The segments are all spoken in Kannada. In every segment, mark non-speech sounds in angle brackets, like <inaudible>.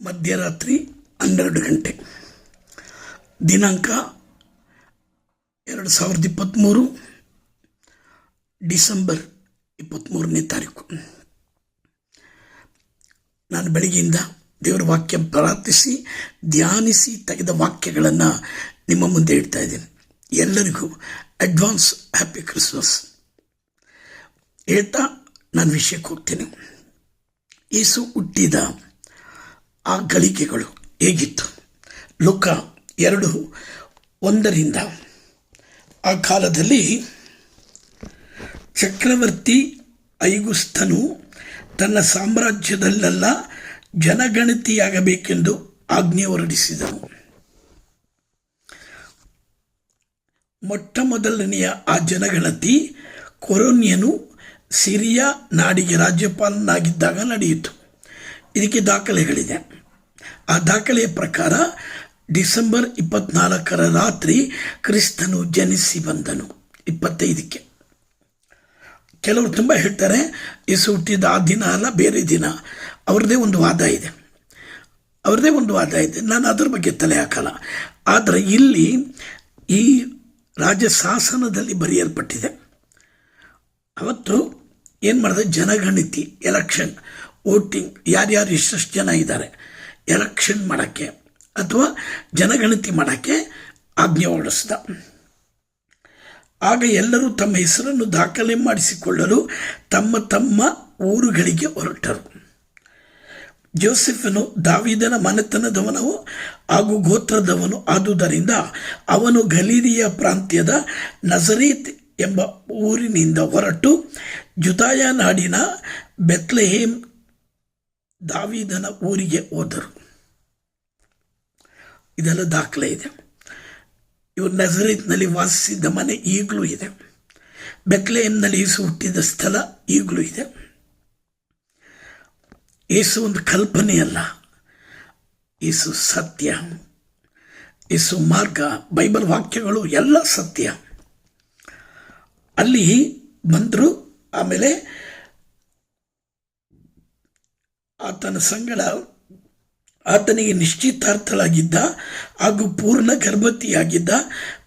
ಮಧ್ಯರಾತ್ರಿ ಹನ್ನೆರಡು ಗಂಟೆ. ದಿನಾಂಕ ಎರಡು ಸಾವಿರದ ಇಪ್ಪತ್ತ್ಮೂರು ಡಿಸೆಂಬರ್ ಇಪ್ಪತ್ತ್ಮೂರನೇ ತಾರೀಕು. ನಾನು ಬೆಳಗ್ಗೆಯಿಂದ ದೇವರ ವಾಕ್ಯ ಪ್ರಾರ್ಥಿಸಿ, ಧ್ಯಾನಿಸಿ ತೆಗೆದ ವಾಕ್ಯಗಳನ್ನು ನಿಮ್ಮ ಮುಂದೆ ಇಡ್ತಾ ಇದ್ದೇನೆ. ಎಲ್ಲರಿಗೂ ಅಡ್ವಾನ್ಸ್ ಹ್ಯಾಪಿ ಕ್ರಿಸ್ಮಸ್ ಹೇಳ್ತಾ ನಾನು ವಿಷಯಕ್ಕೆ ಹೋಗ್ತೇನೆ. ಯೇಸು ಹುಟ್ಟಿದ ಆ ಗಳಿಕೆಗಳು ಹೇಗಿತ್ತು? ಲೋಕ ಎರಡು ಒಂದರಿಂದ ಆ ಕಾಲದಲ್ಲಿ ಚಕ್ರವರ್ತಿ ಐಗುಸ್ತನು ತನ್ನ ಸಾಮ್ರಾಜ್ಯದಲ್ಲೆಲ್ಲ ಜನಗಣತಿಯಾಗಬೇಕೆಂದು ಆಜ್ಞೆ ಹೊರಡಿಸಿದನು. ಮೊಟ್ಟ ಮೊದಲನೆಯ ಆ ಜನಗಣತಿ ಕೊರೋನಿಯನು ಸಿರಿಯಾ ನಾಡಿಗೆ ರಾಜ್ಯಪಾಲನಾಗಿದ್ದಾಗ ನಡೆಯಿತು. ಇದಕ್ಕೆ ದಾಖಲೆಗಳಿದೆ. ಆ ದಾಖಲೆಯ ಪ್ರಕಾರ ಡಿಸೆಂಬರ್ ಇಪ್ಪತ್ನಾಲ್ಕರ ರಾತ್ರಿ ಕ್ರಿಸ್ತನು ಜನಿಸಿ ಬಂದನು. ಇಪ್ಪತ್ತೈದಕ್ಕೆ. ಕೆಲವರು ತುಂಬ ಹೇಳ್ತಾರೆ, ಯೇಸು ಹುಟ್ಟಿದ ಆ ದಿನ ಅಲ್ಲ, ಬೇರೆ ದಿನ. ಅವ್ರದ್ದೇ ಒಂದು ವಾದ ಇದೆ. ಅವ್ರದ್ದೇ ಒಂದು ವಾದ ಇದೆ. ನಾನು ಅದ್ರ ಬಗ್ಗೆ ತಲೆ ಹಾಕಲ್ಲ. ಆದರೆ ಇಲ್ಲಿ ಈ ರಾಜ್ಯ ಶಾಸನದಲ್ಲಿ ಬರೆಯಲ್ಪಟ್ಟಿದೆ. ಅವತ್ತು ಏನು ಮಾಡಿದೆ? ಜನಗಣತಿ, ಎಲೆಕ್ಷನ್. ವೋಟಿಂಗ್, ಯಾರ್ಯಾರು ಎಷ್ಟೆಷ್ಟು ಜನ ಇದ್ದಾರೆ, ಎಲೆಕ್ಷನ್ ಮಾಡೋಕ್ಕೆ ಅಥವಾ ಜನಗಣತಿ ಮಾಡೋಕ್ಕೆ ಆಜ್ಞೆ ಹೊರಡಿಸ್ದ. ಆಗ ಎಲ್ಲರೂ ತಮ್ಮ ಹೆಸರನ್ನು ದಾಖಲೆ ಮಾಡಿಸಿಕೊಳ್ಳಲು ತಮ್ಮ ತಮ್ಮ ಊರುಗಳಿಗೆ ಹೊರಟರು. ಜೋಸೆಫನು ದಾವಿದನ ಮನೆತನದವನು ಹಾಗೂ ಗೋತ್ರದವನು ಆದುದರಿಂದ ಅವನು ಗಲೀರಿಯ ಪ್ರಾಂತ್ಯದ ನಜರೀತ್ ಎಂಬ ಊರಿನಿಂದ ಹೊರಟು ಜುದಾಯ ನಾಡಿನ ಬೆತ್ಲೆಹೇಮ್ ದಾವಿದನ ಊರಿಗೆ ಹೋದರು. ಇದೆಲ್ಲ ದಾಖಲೆ ಇದೆ. ಇವರು ನಜರೀತ್ನಲ್ಲಿ ವಾಸಿಸಿದ್ದ ಮನೆ ಈಗಲೂ ಇದೆ. ಬೆತ್ಲೆಹೇಮ್ನಲ್ಲಿ ಯೇಸು ಹುಟ್ಟಿದ ಸ್ಥಳ ಈಗಲೂ ಇದೆ. ಯೇಸು ಒಂದು ಕಲ್ಪನೆಯಲ್ಲ. ಏಸು ಸತ್ಯ. ಯೇಸು ಮಾರ್ಗ, ಬೈಬಲ್ ವಾಕ್ಯಗಳು ಎಲ್ಲ ಸತ್ಯ. ಅಲ್ಲಿ ಬಂದರು, ಆಮೇಲೆ ಆತನ ಸಂಗಡ ಆತನಿಗೆ ನಿಶ್ಚಿತಾರ್ಥಳಾಗಿದ್ದ ಹಾಗೂ ಪೂರ್ಣ ಗರ್ಭವತಿಯಾಗಿದ್ದ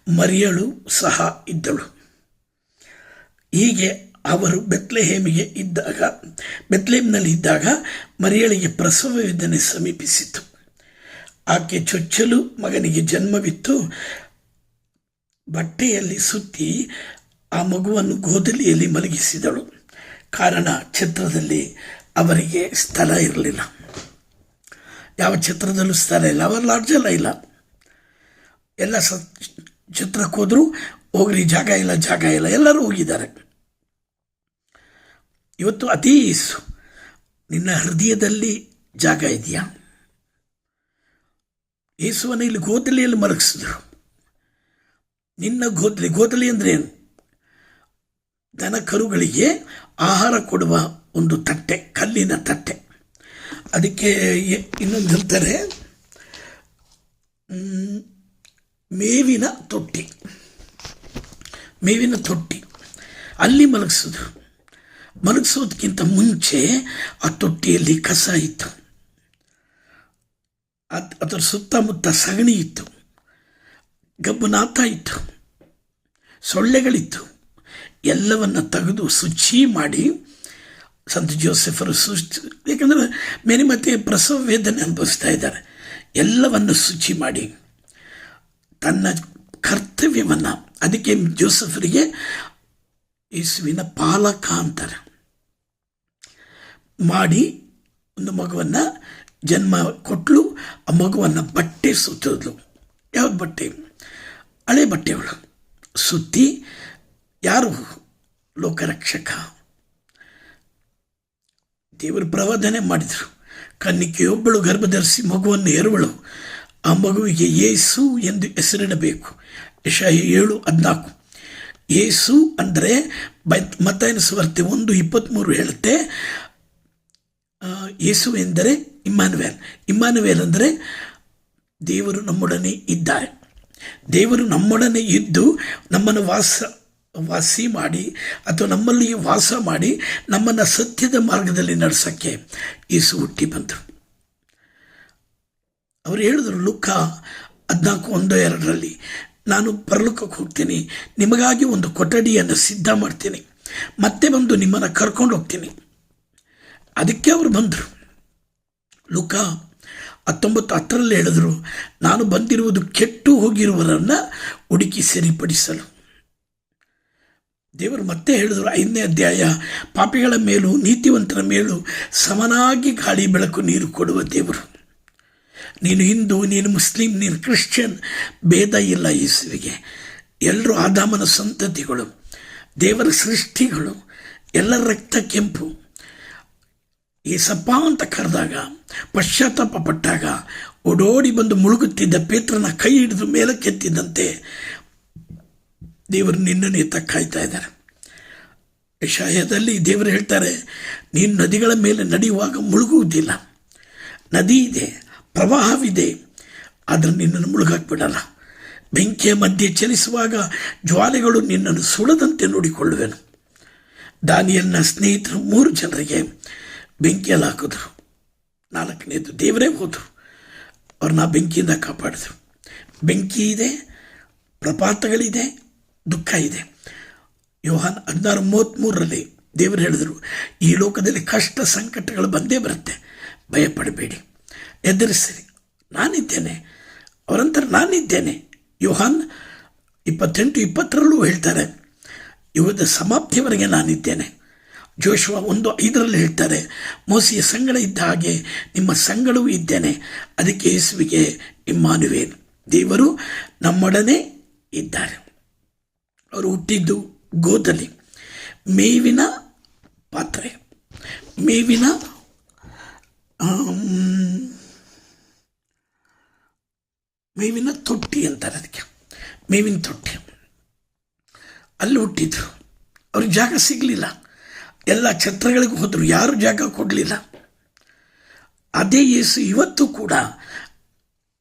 ಮರಿಯಳು ಸಹ ಇದ್ದಳು. ಹೀಗೆ ಅವರು ಬೆತ್ಲೆಹೇಮಿಗೆ ಇದ್ದಾಗ, ಬೆತ್ಲೆಹೇಮ್ನಲ್ಲಿ ಇದ್ದಾಗ ಮರಿಯಳಿಗೆ ಪ್ರಸವ ಸಮೀಪಿಸಿತು. ಆಕೆ ಚೊಚ್ಚಲು ಮಗನಿಗೆ ಜನ್ಮವಿತ್ತು ಬಟ್ಟೆಯಲ್ಲಿ ಸುತ್ತಿ ಆ ಮಗುವನ್ನು ಗೋದಲಿಯಲ್ಲಿ ಮಲಗಿಸಿದಳು. ಕಾರಣ ಛತ್ರದಲ್ಲಿ ಅವರಿಗೆ ಸ್ಥಳ ಇರಲಿಲ್ಲ. ಯಾವ ಚಿತ್ರದಲ್ಲೂ ಸ್ಥಳ ಇಲ್ಲ. ಅವರು ಲಾಡ್ಜಲ್ಲ ಇಲ್ಲ. ಎಲ್ಲ ಸ ಛತ್ರಕ್ಕೆ ಹೋದರೂ ಹೋಗ್ರಿ ಜಾಗ ಇಲ್ಲ ಜಾಗ ಇಲ್ಲ. ಎಲ್ಲರೂ ಹೋಗಿದ್ದಾರೆ. ಇವತ್ತು ಅತೀ ನಿನ್ನ ಹೃದಯದಲ್ಲಿ ಜಾಗ ಇದೆಯಾ? ಯೇಸುವನ್ನು ಇಲ್ಲಿ ಗೋದಲಿಯಲ್ಲಿ ಮಲಗಿಸಿದ್ರು. ನಿನ್ನ ಗೋದಲಿ ಗೋದಲಿ ಅಂದ್ರೆ ಏನು? ದನ ಕರುಗಳಿಗೆ ಆಹಾರ ಕೊಡುವ ಒಂದು ತಟ್ಟೆ, ಕಲ್ಲಿನ ತಟ್ಟೆ. ಅದಕ್ಕೆ ಇನ್ನೊಂದು ಹೇಳ್ತಾರೆ ಮೇವಿನ ತೊಟ್ಟಿ. ಮೇವಿನ ತೊಟ್ಟಿ. ಅಲ್ಲಿ ಮಲಗಿಸೋದು. ಮಲಗಿಸೋದಕ್ಕಿಂತ ಮುಂಚೆ ಆ ತೊಟ್ಟಿಯಲ್ಲಿ ಕಸ ಇತ್ತು. ಅದರ ಸುತ್ತಮುತ್ತ ಸಗಣಿ ಇತ್ತು. ಗಬ್ಬುನಾಥ ಇತ್ತು. ಸೊಳ್ಳೆಗಳಿತ್ತು. ಎಲ್ಲವನ್ನು ತೆಗೆದು ಶುಚಿ ಮಾಡಿ ಸಂತ ಜೋಸೆಫರು ಸುಚ್ ಏಕೆಂದರೆ ಮೇರಿ ಮತ್ತೆ ಪ್ರಸವ ವೇದನೆ ಅನುಭವಿಸ್ತಾ ಇದ್ದಾರೆ. ಎಲ್ಲವನ್ನು ಶುಚಿ ಮಾಡಿ ತನ್ನ ಕರ್ತವ್ಯವನ್ನು ಅದಕ್ಕೆ ಜೋಸೆಫರಿಗೆ ಯೇಸುವಿನ ಪಾಲಕ ಅಂತಾರೆ. ಮಾಡಿ ಒಂದು ಮಗುವನ್ನು ಜನ್ಮ ಕೊಟ್ಟಲು ಆ ಮಗುವನ್ನು ಬಟ್ಟೆ ಸುತ್ತಿದ್ಲು. ಯಾವ ಬಟ್ಟೆ? ಹಳೆ ಬಟ್ಟೆಗಳು. ಸುತ್ತಿ ಯಾರು ಲೋಕರಕ್ಷಕ? ದೇವರು ಪ್ರವಾದನೆ ಮಾಡಿದರು. ಕನ್ನಿಕೆಯೊಬ್ಬಳು ಗರ್ಭಧರಿಸಿ ಮಗುವನ್ನು ಎರವಳು ಆ ಮಗುವಿಗೆ ಏಸು ಎಂದು ಹೆಸರಿಡಬೇಕು. ಯಶ ಏಳು ಹದಿನಾಲ್ಕು. ಏಸು ಅಂದರೆ ಬೈ ಮತ್ತಾಯನ ಸ್ವಾರ್ತೆ ಒಂದು ಇಪ್ಪತ್ತ್ಮೂರು ಹೇಳುತ್ತೆ. ಯೇಸು ಎಂದರೆ ಇಮ್ಮಾನುವೇಲ್. ಇಮ್ಮಾನುವೇಲ್ ಅಂದರೆ ದೇವರು ನಮ್ಮೊಡನೆ ಇದ್ದಾರೆ ದೇವರು ನಮ್ಮೊಡನೆ ಇದ್ದು ನಮ್ಮನ್ನು ವಾಸ ವಾಸಿ ಮಾಡಿ ಅಥವಾ ನಮ್ಮಲ್ಲಿ ವಾಸ ಮಾಡಿ ನಮ್ಮನ್ನು ಸತ್ಯದ ಮಾರ್ಗದಲ್ಲಿ ನಡೆಸೋಕ್ಕೆ ಯೇಸು ಹುಟ್ಟಿ ಬಂದರು. ಅವರು ಹೇಳಿದ್ರು, ಲುಕ್ಕ ಹದಿನಾಲ್ಕು ಒಂದು ಎರಡರಲ್ಲಿ, ನಾನು ಪರಲೋಕಕ್ಕೆ ಹೋಗ್ತೀನಿ, ನಿಮಗಾಗಿ ಒಂದು ಕೊಠಡಿಯನ್ನು ಸಿದ್ಧ ಮಾಡ್ತೀನಿ, ಮತ್ತೆ ಬಂದು ನಿಮ್ಮನ್ನು ಕರ್ಕೊಂಡು ಹೋಗ್ತೀನಿ. ಅದಕ್ಕೆ ಅವರು ಬಂದರು. ಲುಕ ಹತ್ತೊಂಬತ್ತು ಹತ್ತರಲ್ಲಿ ಹೇಳಿದ್ರು, ನಾನು ಬಂದಿರುವುದು ಕೆಟ್ಟು ಹೋಗಿರುವುದನ್ನು ಹುಡುಕಿ ಸರಿಪಡಿಸಲು. ದೇವರು ಮತ್ತೆ ಹೇಳಿದ್ರು, ಐದನೇ ಅಧ್ಯಾಯ, ಪಾಪಿಗಳ ಮೇಲೂ ನೀತಿವಂತರ ಮೇಲೂ ಸಮನಾಗಿ ಗಾಳಿ ಬೆಳಕು ನೀರು ಕೊಡುವ ದೇವರು. ನೀನು ಹಿಂದೂ, ನೀನು ಮುಸ್ಲಿಂ, ನೀನು ಕ್ರಿಶ್ಚಿಯನ್, ಭೇದ ಇಲ್ಲ ಯೇಸುವಿಗೆ. ಎಲ್ಲರೂ ಆದಾಮನ ಸಂತತಿಗಳು, ದೇವರ ಸೃಷ್ಟಿಗಳು, ಎಲ್ಲರ ರಕ್ತ ಕೆಂಪು. ಏಸಪ್ಪ ಅಂತ ಕರೆದಾಗ, ಪಶ್ಚಾತ್ತಾಪ ಪಟ್ಟಾಗ ಓಡೋಡಿ ಬಂದು ಮುಳುಗುತ್ತಿದ್ದ ಪೇತ್ರನ ಕೈ ಹಿಡಿದು ಮೇಲಕ್ಕೆತ್ತಿದ್ದಂತೆ ದೇವರು ನಿನ್ನನ್ನು ಎತ್ತ ಕಾಯ್ತಾ ಇದ್ದಾರೆ. ವಿಷಯದಲ್ಲಿ ದೇವರು ಹೇಳ್ತಾರೆ, ನೀನು ನದಿಗಳ ಮೇಲೆ ನಡೆಯುವಾಗ ಮುಳುಗುವುದಿಲ್ಲ. ನದಿ ಇದೆ, ಪ್ರವಾಹವಿದೆ, ಆದರೆ ನಿನ್ನನ್ನು ಮುಳುಗಾಕ್ಬಿಡಲ್ಲ. ಬೆಂಕಿಯ ಮಧ್ಯೆ ಚಲಿಸುವಾಗ ಜ್ವಾಲೆಗಳು ನಿನ್ನನ್ನು ಸುಳದಂತೆ ನೋಡಿಕೊಳ್ಳುವೆನು. ದಾನಿಯಲ್ನ ಸ್ನೇಹಿತರು ಮೂರು ಜನರಿಗೆ ಬೆಂಕಿಯಲ್ಲಿ ಹಾಕಿದ್ರು. ನಾಲ್ಕನೇದು ದೇವರೇ ಹೋದರು. ಅವ್ರನ್ನ ಬೆಂಕಿಯಿಂದ ಕಾಪಾಡಿದ್ರು. ಬೆಂಕಿ ಇದೆ, ಪ್ರಪಾತಗಳಿದೆ ದುಃಖ ಇದೆ. ಯೋಹಾನ್ ಹದಿನಾರು ಮೂವತ್ತ್ಮೂರರಲ್ಲಿ ದೇವರು ಹೇಳಿದರು, ಈ ಲೋಕದಲ್ಲಿ ಕಷ್ಟ ಸಂಕಟಗಳು ಬಂದೇ ಬರುತ್ತೆ, ಭಯಪಡಬೇಡಿ. ಎದುರಿಸಿರಿ, ನಾನಿದ್ದೇನೆ, ಅವರಂತರ ನಾನಿದ್ದೇನೆ. ಯೋಹಾನ್ ಇಪ್ಪತ್ತೆಂಟು ಇಪ್ಪತ್ತರಲ್ಲೂ ಹೇಳ್ತಾರೆ ಯುಗದ ಸಮಾಪ್ತಿಯವರೆಗೆ ನಾನಿದ್ದೇನೆ. ಜೋಶುವ ಒಂದು ಐದರಲ್ಲಿ ಹೇಳ್ತಾರೆ ಮೋಸಿಯ ಸಂಗಡ ಇದ್ದ ಹಾಗೆ ನಿಮ್ಮ ಸಂಗಡವೂ ಇದ್ದೇನೆ, ಅದಕ್ಕೆ ಯೇಸುವಿಗೆ ಇಮ್ಮಾನುವೇನು ದೇವರು ನಮ್ಮೊಡನೆ ಇದ್ದಾರೆ. ಅವರು ಹುಟ್ಟಿದ್ದು ಗೋದಲ್ಲಿ. ಮೇವಿನ ಪಾತ್ರೆ. ಮೇವಿನ ಮೇವಿನ ತೊಟ್ಟಿ ಅಂತಾರೆ ಅದಕ್ಕೆ. ಮೇವಿನ ತೊಟ್ಟಿ. ಅಲ್ಲಿ ಹುಟ್ಟಿದ್ರು. ಅವ್ರಿಗೆ ಜಾಗ ಸಿಗಲಿಲ್ಲ. ಎಲ್ಲ ಛತ್ರಗಳಿಗೆ ಹೋದರು. ಯಾರು ಜಾಗ ಕೊಡಲಿಲ್ಲ. ಅದೇ ಯೇಸು ಇವತ್ತು ಕೂಡ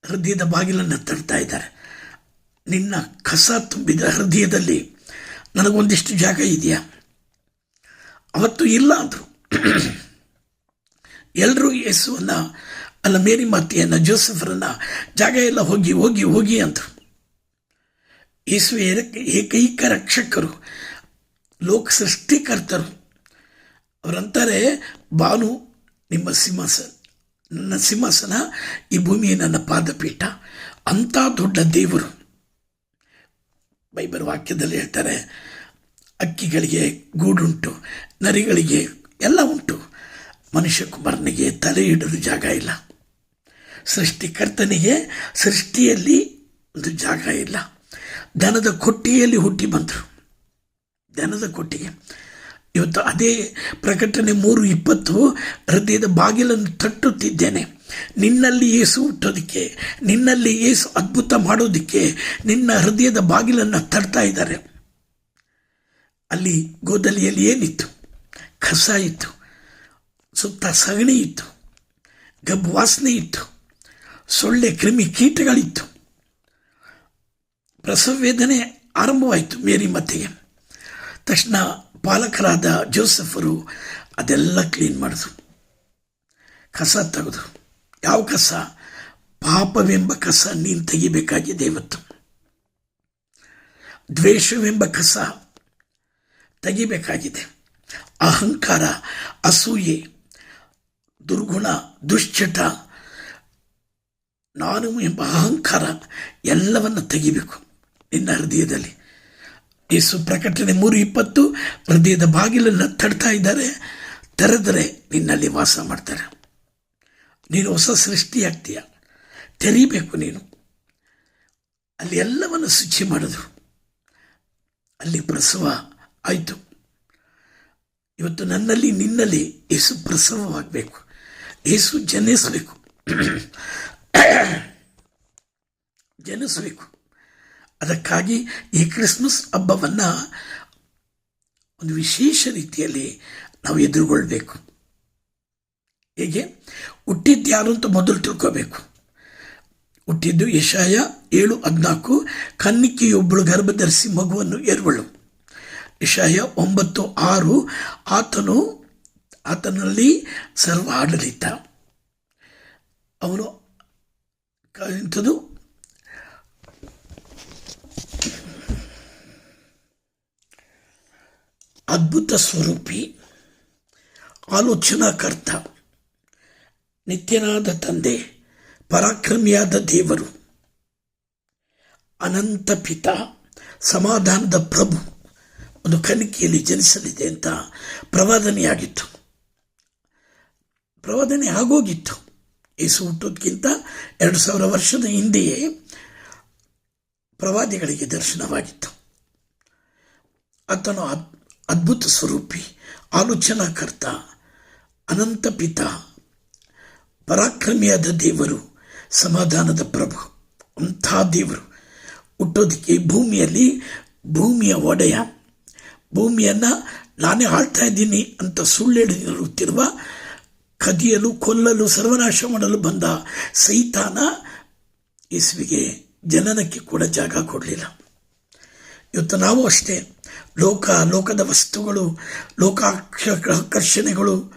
ಹೃದಯದ ಬಾಗಿಲನ್ನು ತಡ್ತಾ ಇದ್ದಾರೆ. ನಿನ್ನ ಕಸ ತುಂಬಿದ ಹೃದಯದಲ್ಲಿ ನನಗೊಂದಿಷ್ಟು ಜಾಗ ಇದೆಯಾ? ಅವತ್ತು ಇಲ್ಲ ಅಂದರು. ಎಲ್ಲರೂ ಯೇಸುವನ್ನು, ಅಲ್ಲ ಮೇರಿ ಮಾತೆಯನ್ನು, ಜೋಸಫರನ್ನು ಜಾಗ ಎಲ್ಲ ಹೋಗಿ ಹೋಗಿ ಹೋಗಿ ಅಂದರು. ಯೇಸು ಏಕೈಕ ರಕ್ಷಕರು, ಲೋಕ ಸೃಷ್ಟಿಕರ್ತರು. ಅವರಂತಾರೆ, ಬಾನು, ನಿಮ್ಮ ಸಿಂಹಾಸನ ನನ್ನ ಸಿಂಹಾಸನ, ಈ ಭೂಮಿಯ ನನ್ನ ಪಾದಪೀಠ. ಅಂಥ ದೊಡ್ಡ ದೇವರು. ಬೈಬಲ್ ವಾಕ್ಯದಲ್ಲಿ ಹೇಳ್ತಾರೆ, ಅಕ್ಕಿಗಳಿಗೆ ಗೂಡುಂಟು, ನರಿಗಳಿಗೆ ಎಲ್ಲ ಉಂಟು. ಮನುಷ್ಯ ಕುಮಾರನಿಗೆ ತಲೆ ಇಡಲು ಜಾಗ ಇಲ್ಲ. ಸೃಷ್ಟಿಕರ್ತನಿಗೆ ಸೃಷ್ಟಿಯಲ್ಲಿ ಒಂದು ಜಾಗ ಇಲ್ಲ. ದನದ ಕೊಟ್ಟಿಗೆಯಲ್ಲಿ ಹುಟ್ಟಿ ಬಂದರು. ದನದ ಕೊಟ್ಟಿಗೆ. ಇವತ್ತು ಅದೇ ಪ್ರಕಟಣೆ ಮೂರು ಇಪ್ಪತ್ತು ಹೃದಯದ ಬಾಗಿಲನ್ನು ತಟ್ಟುತ್ತಿದ್ದೇನೆ. ನಿನ್ನಲ್ಲಿ ಏಸು ಹುಟ್ಟೋದಕ್ಕೆ, ನಿನ್ನಲ್ಲಿ ಏಸು ಅದ್ಭುತ ಮಾಡೋದಕ್ಕೆ ನಿನ್ನ ಹೃದಯದ ಬಾಗಿಲನ್ನು ತಡ್ತಾ ಇದ್ದಾರೆ. ಅಲ್ಲಿ ಗೋದಲಿಯಲ್ಲಿ ಏನಿತ್ತು? ಕಸ ಇತ್ತು, ಸುತ್ತ ಸಗಣಿ ಇತ್ತು ಗಬ್ಬು ವಾಸನೆ ಇತ್ತು, ಸೊಳ್ಳೆ ಕ್ರಿಮಿ ಕೀಟಗಳಿತ್ತು. ಪ್ರಸವ ಆರಂಭವಾಯಿತು ಮೇರಿ ಮತ್ತಿಗೆ. ತಕ್ಷಣ ಪಾಲಕರಾದ ಜೋಸೆಫರು ಅದೆಲ್ಲ ಕ್ಲೀನ್ ಮಾಡಿದ್ರು. ಕಸ ತೆಗೆದು. ಯಾವ ಕಸ? ಪಾಪವೆಂಬ ಕಸ ನೀನು ತೆಗಿಬೇಕಾಗಿದೆ ಇವತ್ತು. ದ್ವೇಷವೆಂಬ ಕಸ ತೆಗಿಬೇಕಾಗಿದೆ. ಅಹಂಕಾರ, ಅಸೂಯೆ, ದುರ್ಗುಣ, ದುಶ್ಚಟ, ನಾನು ಎಂಬ ಅಹಂಕಾರ ಎಲ್ಲವನ್ನು ತೆಗಿಬೇಕು ನಿನ್ನ ಹೃದಯದಲ್ಲಿ. ಯೇಸು ಪ್ರಕಟಣೆ ಮೂರು ಇಪ್ಪತ್ತು, ಹೃದಯದ ಬಾಗಿಲನ್ನು ತಡ್ತಾ ಇದ್ದಾರೆ. ತೆರೆದರೆ ನಿನ್ನಲ್ಲಿ ವಾಸ ಮಾಡ್ತಾರೆ. ನೀನು ಹೊಸ ಸೃಷ್ಟಿಯಾಗ್ತೀಯ. ತೆರೀಬೇಕು ನೀನು. ಅಲ್ಲಿ ಎಲ್ಲವನ್ನು ಶುಚಿ ಮಾಡಿದ್ರು. ಅಲ್ಲಿ ಪ್ರಸವ ಆಯಿತು. ಇವತ್ತು ನನ್ನಲ್ಲಿ, ನಿನ್ನಲ್ಲಿ ಯೇಸು ಪ್ರಸವವಾಗಬೇಕು. ಯೇಸು ಜನಿಸಬೇಕು. <coughs> ಜನಿಸಬೇಕು. ಅದಕ್ಕಾಗಿ ಈ ಕ್ರಿಸ್ಮಸ್ ಹಬ್ಬವನ್ನು ಒಂದು ವಿಶೇಷ ರೀತಿಯಲ್ಲಿ ನಾವು ಎದುರುಗೊಳ್ಬೇಕು. ಹೇಗೆ? ಹುಟ್ಟಿದ್ದು ಯಾರು ಅಂತ ಮೊದಲು ತಿಳ್ಕೋಬೇಕು. ಹುಟ್ಟಿದ್ದು ಯಶಾಯ ಏಳು ಹದಿನಾಲ್ಕು, ಕನ್ನಿಕೆಯೊಬ್ಬಳು ಗರ್ಭಧರಿಸಿ ಮಗುವನ್ನು ಎರವಳು ಯಶಾಯ ಒಂಬತ್ತು ಆರು, ಆತನು, ಆತನಲ್ಲಿ ಸರ್ವ ಆಡಳಿತ ಅವನು ಹೇಳುತ್ತದೆ ಅದ್ಭುತ ಸ್ವರೂಪಿ. ಆಲೋಚನಾಕರ್ತ ನಿತ್ಯನಾದ ತಂದೆ, ಪರಾಕ್ರಮಿಯಾದ ದೇವರು. ಅನಂತ ಪಿತ, ಸಮಾಧಾನದ ಪ್ರಭು. ಒಂದು ಕನಿಕೆಯಲ್ಲಿ ಜನಿಸಲಿದೆ ಅಂತ ಪ್ರವಾದನೆಯಾಗಿತ್ತು. ಪ್ರವಾದನೆ ಆಗೋಗಿತ್ತು. ಯೇಸು ಹುಟ್ಟೋದಕ್ಕಿಂತ ಎರಡು ಸಾವಿರ ವರ್ಷದ ಹಿಂದೆಯೇ ಪ್ರವಾದಿಗಳಿಗೆ ದರ್ಶನವಾಗಿತ್ತು. ಆತನು ಅದ್- ಅದ್ಭುತ ಸ್ವರೂಪಿ, ಆಲೋಚನಾಕರ್ತ, ಅನಂತ ಪಿತ, ಪರಾಕ್ರಮಿಯಾದ ದೇವರು, ಸಮಾಧಾನದ ಪ್ರಭು, ಅಂಥ ದೇವರು. ಹುಟ್ಟೋದಕ್ಕೆ ಭೂಮಿಯಲ್ಲಿ ಭೂಮಿಯ ಒಡೆಯ. ಭೂಮಿಯನ್ನು ನಾನೇ ಆಳ್ತಾ ಇದ್ದೀನಿ ಅಂತ ಸುಳ್ಳೆಡಿರುತ್ತಿರುವ ಕದಿಯಲು, ಕೊಲ್ಲಲು, ಸರ್ವನಾಶ ಮಾಡಲು ಬಂದ ಸೈತಾನ ಯೇಸುವಿಗೆ ಜನನಕ್ಕೆ ಕೂಡ ಜಾಗ ಕೊಡಲಿಲ್ಲ. ಇವತ್ತು ನಾವು ಅಷ್ಟೇ ಲೋಕ, ಲೋಕದ ವಸ್ತುಗಳು, ಲೋಕಾಕ್ಷ, ಆಕರ್ಷಣೆಗಳು,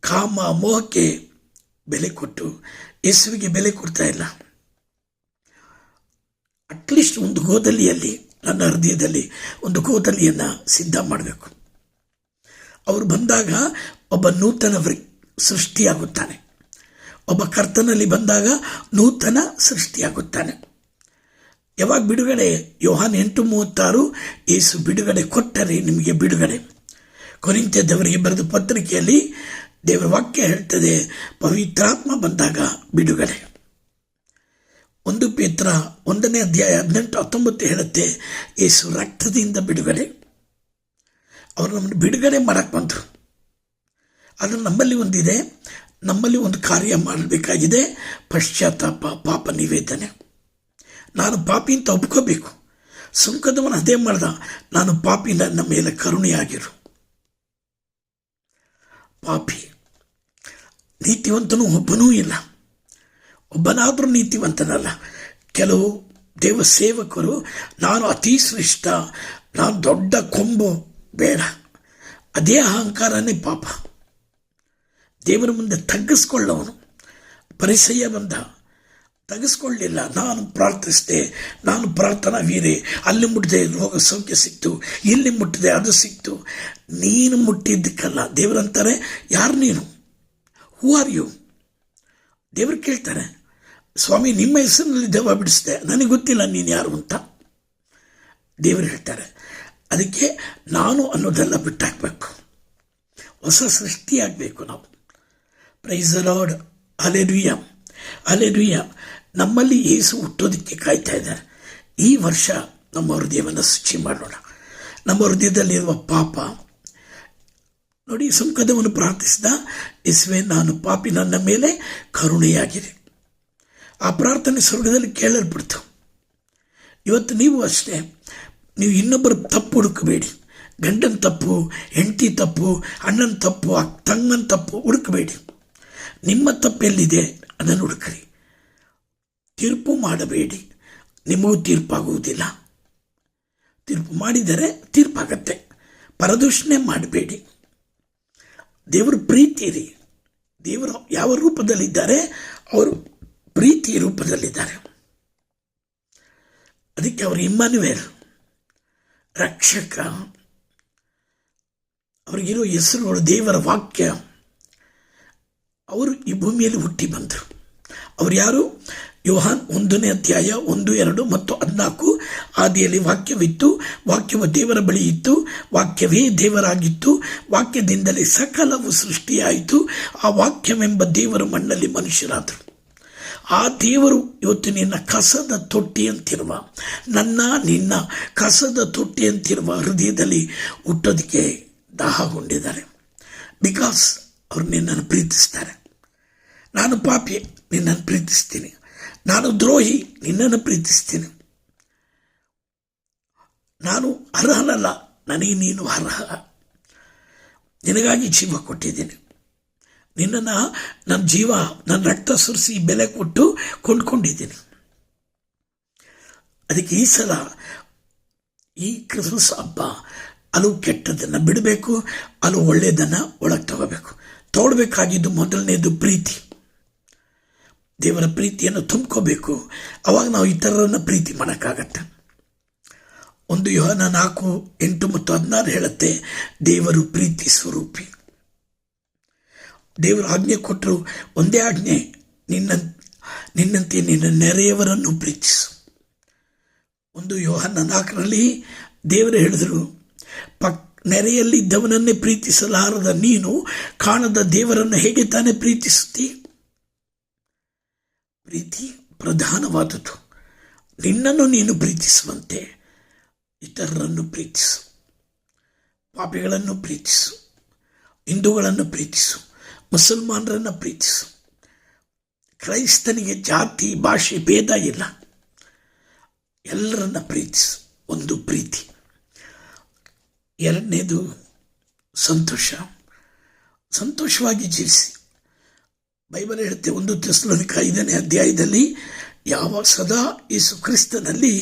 ಕಾಮ, ಮೋಹಕ್ಕೆ ಬೆಲೆ ಕೊಟ್ಟು, ಯೇಸುವಿಗೆ ಬೆಲೆ ಕೊಡ್ತಾ ಇಲ್ಲ. ಅಟ್ಲೀಸ್ಟ್ ಒಂದು ಗೋದಲಿಯಲ್ಲಿ, ನನ್ನ ಹೃದಯದಲ್ಲಿ ಒಂದು ಗೋದಲಿಯನ್ನು ಸಿದ್ಧ ಮಾಡಬೇಕು. ಅವರು ಬಂದಾಗ ಒಬ್ಬ ನೂತನ ಸೃಷ್ಟಿಯಾಗುತ್ತಾನೆ. ಒಬ್ಬ ಕರ್ತನಲ್ಲಿ ಬಂದಾಗ ನೂತನ ಸೃಷ್ಟಿಯಾಗುತ್ತಾನೆ. ಯಾವಾಗ ಬಿಡುಗಡೆ? ಯೋಹಾನ್ ಎಂಟು ಮೂವತ್ತಾರು, ಏಸು ಬಿಡುಗಡೆ ಕೊಟ್ಟರೆ ನಿಮಗೆ ಬಿಡುಗಡೆ. ಕೊರಿಂತ್ಯದವರಿಗೆ ಬರೆದ ಪತ್ರಿಕೆಯಲ್ಲಿ ದೇವರ ವಾಕ್ಯ ಹೇಳ್ತದೆ, ಪವಿತ್ರಾತ್ಮ ಬಂದಾಗ ಬಿಡುಗಡೆ. ಒಂದು ಪೇತ್ರ ಒಂದನೇ ಅಧ್ಯಾಯ ಹದಿನೆಂಟು, ಹತ್ತೊಂಬತ್ತು ಹೇಳುತ್ತೆ, ಏಸು ರಕ್ತದಿಂದ ಬಿಡುಗಡೆ. ಅವರು ನಮ್ಮನ್ನು ಬಿಡುಗಡೆ ಮಾಡಕ್ಕೆ ಬಂತು ಆದರೆ ನಮ್ಮಲ್ಲಿ ಒಂದಿದೆ, ನಮ್ಮಲ್ಲಿ ಒಂದು ಕಾರ್ಯ ಮಾಡಬೇಕಾಗಿದೆ, ಪಶ್ಚಾತ್ತಾಪ, ಪಾಪ ನಿವೇದನೆ. ನಾನು ಪಾಪಿ ಅಂತ ಒಪ್ಕೋಬೇಕು. ಸುಂಕದವನು ಅದೇ ಮಾಡ್ದ ನಾನು ಪಾಪಿಯಿಂದ ನನ್ನ ಮೇಲೆ ಕರುಣೆಯಾಗಿರು. ಪಾಪಿ, ನೀತಿವಂತನೂ ಒಬ್ಬನೂ ಇಲ್ಲ. ಒಬ್ಬನಾದರೂ ನೀತಿವಂತನಲ್ಲ. ಕೆಲವು ದೇವ ಸೇವಕರು, ನಾನು ಅತಿ ಶ್ರೇಷ್ಠ, ನಾನು ದೊಡ್ಡ ಕೊಂಬು, ಬೇಡ. ಅದೇ ಅಹಂಕಾರನೇ ಪಾಪ. ದೇವರ ಮುಂದೆ ತಗ್ಗಿಸ್ಕೊಳ್ಳೋನು. ಪರಿಸಯ್ಯ ಬಂದ. ತಗ್ಗಿಸ್ಕೊಳ್ಳಿಲ್ಲ ನಾನು ಪ್ರಾರ್ಥಿಸಿದೆ. ನಾನು ಪ್ರಾರ್ಥನಾ ವೀರೆ ಅಲ್ಲಿ ಮುಟ್ಟಿದೆ ರೋಗ ಸೌಖ್ಯ ಸಿಕ್ತು. ಇಲ್ಲಿ ಮುಟ್ಟಿದೆ ಅದು ಸಿಕ್ತು. ನೀನು ಮುಟ್ಟಿದ್ದಕ್ಕಲ್ಲ. ದೇವರಂತಾರೆ ಯಾರು ನೀನು? ಹೂ ಆರ್ ಯು ದೇವರು ಕೇಳ್ತಾರೆ, ಸ್ವಾಮಿ, ನಿಮ್ಮ ಹೆಸರಿನಲ್ಲಿ ದೆವ್ವ ಬಿಡಿಸಿದೆ. ನನಗೆ ಗೊತ್ತಿಲ್ಲ ನೀನು ಯಾರು ಅಂತ. ದೇವರು ಹೇಳ್ತಾರೆ, ಅದಕ್ಕೆ ನಾನು ಅನ್ನೋದೆಲ್ಲ ಬಿಟ್ಟಾಕಬೇಕು. ಹೊಸ ಸೃಷ್ಟಿಯಾಗಬೇಕು ನಾವು. ಪ್ರೈಸ್ ಲಾರ್ಡ್ ಅಲೆರುಯ್ಯ ಅಲೆರುಯ್ಯ ನಮ್ಮಲ್ಲಿ ಏಸು ಹುಟ್ಟೋದಕ್ಕೆ ಕಾಯ್ತಾ ಇದ್ದಾರೆ. ಈ ವರ್ಷ ನಮ್ಮ ಹೃದಯವನ್ನು ಶುಚಿ ಮಾಡೋಣ. ನಮ್ಮ ಹೃದಯದಲ್ಲಿರುವ ಪಾಪ. ನೋಡಿ ಸುಂಕದವನ್ನು ಪ್ರಾರ್ಥಿಸಿದ ಇಸ್ವೆ ನಾನು ಪಾಪಿ, ನನ್ನ ಮೇಲೆ ಕರುಣೆಯಾಗಿದೆ. ಆ ಪ್ರಾರ್ಥನೆ ಸ್ವರ್ಗದಲ್ಲಿ ಕೇಳಲ್ಪಡ್ತು. ಇವತ್ತು ನೀವು ಅಷ್ಟೇ. ನೀವು ಇನ್ನೊಬ್ಬರು ತಪ್ಪು ಹುಡುಕಬೇಡಿ. ಗಂಡನ ತಪ್ಪು, ಹೆಂಡತಿ ತಪ್ಪು, ಅಣ್ಣನ ತಪ್ಪು ತಂಗನ ತಪ್ಪು ಹುಡುಕಬೇಡಿ. ನಿಮ್ಮ ತಪ್ಪೆಲ್ಲಿದೆ ಅದನ್ನು ಹುಡುಕರಿ ತೀರ್ಪು ಮಾಡಬೇಡಿ. ನಿಮಗೂ ತೀರ್ಪಾಗುವುದಿಲ್ಲ. ತೀರ್ಪು ಮಾಡಿದರೆ ತೀರ್ಪಾಗತ್ತೆ. ಪರದೂಷಣೆ ಮಾಡಬೇಡಿ. ದೇವರು ಪ್ರೀತಿ ರೀ ದೇವರು ಯಾವ ರೂಪದಲ್ಲಿದ್ದಾರೆ, ಅವರು ಪ್ರೀತಿ ರೂಪದಲ್ಲಿದ್ದಾರೆ. ಅದಕ್ಕೆ ಅವರು ಇಮ್ಮನ್ವೇಲ್, ರಕ್ಷಕ. ಅವರಿಗಿರೋ ಹೆಸರುಗಳು, ದೇವರ ವಾಕ್ಯ. ಅವರು ಈ ಭೂಮಿಯಲ್ಲಿ ಹುಟ್ಟಿ ಬಂದರು. ಅವರು ಯಾರು? ಯೋಹಾನ್ ಒಂದನೇ ಅಧ್ಯಾಯ ಒಂದು, ಎರಡು ಮತ್ತು ಹದಿನಾಲ್ಕು ಆದಿಯಲ್ಲಿ ವಾಕ್ಯವಿತ್ತು. ವಾಕ್ಯವು ದೇವರ ಬಳಿ ಇತ್ತು. ವಾಕ್ಯವೇ ದೇವರಾಗಿತ್ತು. ವಾಕ್ಯದಿಂದಲೇ ಸಕಲವು ಸೃಷ್ಟಿಯಾಯಿತು. ಆ ವಾಕ್ಯವೆಂಬ ದೇವರು ಮಣ್ಣಲ್ಲಿ ಮನುಷ್ಯರಾದರು. ಆ ದೇವರು ಇವತ್ತು ನಿನ್ನ ಕಸದ ತೊಟ್ಟಿಯಂತಿರುವ, ನನ್ನ, ನಿನ್ನ ಕಸದ ತೊಟ್ಟಿಯಂತಿರುವ ಹೃದಯದಲ್ಲಿ ಹುಟ್ಟೋದಕ್ಕೆ ದಾಹಗೊಂಡಿದ್ದಾರೆ ಬಿಕಾಸ್ ಅವರು ನಿನ್ನನ್ನು ಪ್ರೀತಿಸ್ತಾರೆ. ನಾನು ಪಾಪಿ, ನಿನ್ನನ್ನು ಪ್ರೀತಿಸ್ತೀನಿ. ನಾನು ದ್ರೋಹಿ, ನಿನ್ನನ್ನು ಪ್ರೀತಿಸ್ತೇನೆ. ನಾನು ಅರ್ಹನಲ್ಲ, ನನಗೆ ನೀನು ಅರ್ಹ. ನಿನಗಾಗಿ ಜೀವ ಕೊಟ್ಟಿದ್ದೀನಿ. ನಿನ್ನನ್ನು ನನ್ನ ಜೀವ ನನ್ನ ರಕ್ತ ಸುರಿಸಿ ಬೆಲೆ ಕೊಟ್ಟು ಕೊಂಡ್ಕೊಂಡಿದ್ದೀನಿ. ಅದಕ್ಕೆ ಈ ಸಲ ಈ ಕ್ರಿಸ್ಮಸ್ ಹಬ್ಬ ಹಲವು ಕೆಟ್ಟದನ್ನು ಬಿಡಬೇಕು ಹಲವು ಒಳ್ಳೆಯದನ್ನು ಒಳಗೆ ತಗೋಬೇಕು. ತೋಡ್ಬೇಕಾಗಿದ್ದು ಮೊದಲನೇದು ಪ್ರೀತಿ. ದೇವರ ಪ್ರೀತಿಯನ್ನು ತುಂಬ್ಕೋಬೇಕು. ಅವಾಗ ನಾವು ಇತರರನ್ನು ಪ್ರೀತಿ ಮಾಡೋಕ್ಕಾಗತ್ತೆ. ಒಂದು ಯೋಹನ ನಾಲ್ಕು, ಎಂಟು ಮತ್ತು ಹದಿನಾರು ಹೇಳುತ್ತೆ, ದೇವರು ಪ್ರೀತಿ ಸ್ವರೂಪಿ. ದೇವರು ಆಜ್ಞೆ ಕೊಟ್ಟರು, ಒಂದೇ ಆಜ್ಞೆ, ನಿನ್ನ, ನಿನ್ನಂತೆ ನಿನ್ನ ನೆರೆಯವರನ್ನು ಪ್ರೀತಿಸು. ಒಂದು ಯೋಹನ ನಾಲ್ಕರಲ್ಲಿ ದೇವರು ಹೇಳಿದರು, ಪಕ್, ನೆರೆಯಲ್ಲಿದ್ದವನನ್ನೇ ಪ್ರೀತಿಸಲಾರದ ನೀನು ಕಾಣದ ದೇವರನ್ನು ಹೇಗೆ ತಾನೇ ಪ್ರೀತಿಸುತ್ತೀ? ಪ್ರೀತಿ ಪ್ರಧಾನವಾದದ್ದು. ನಿನ್ನನ್ನು ನೀನು ಪ್ರೀತಿಸುವಂತೆ ಇತರರನ್ನು ಪ್ರೀತಿಸು. ಪಾಪಿಗಳನ್ನು ಪ್ರೀತಿಸು. ಹಿಂದೂಗಳನ್ನು ಪ್ರೀತಿಸು. ಮುಸಲ್ಮಾನರನ್ನು ಪ್ರೀತಿಸು. ಕ್ರೈಸ್ತನಿಗೆ ಜಾತಿ, ಭಾಷೆ, ಭೇದ ಇಲ್ಲ. ಎಲ್ಲರನ್ನ ಪ್ರೀತಿಸು. ಒಂದು ಪ್ರೀತಿ. ಎರಡನೇದು ಸಂತೋಷ. ಸಂತೋಷವಾಗಿ ಜೀವಿಸಿ. ಬೈಬಲ್ ಹೇಳುತ್ತೆ, ಒಂದು ತೆಸ್ಲೋನಿಕ ಐದನೇ ಅಧ್ಯಾಯದಲ್ಲಿ, ಯಾವ ಸದಾ ಯೇಸು ಕ್ರಿಸ್ತನಲ್ಲಿ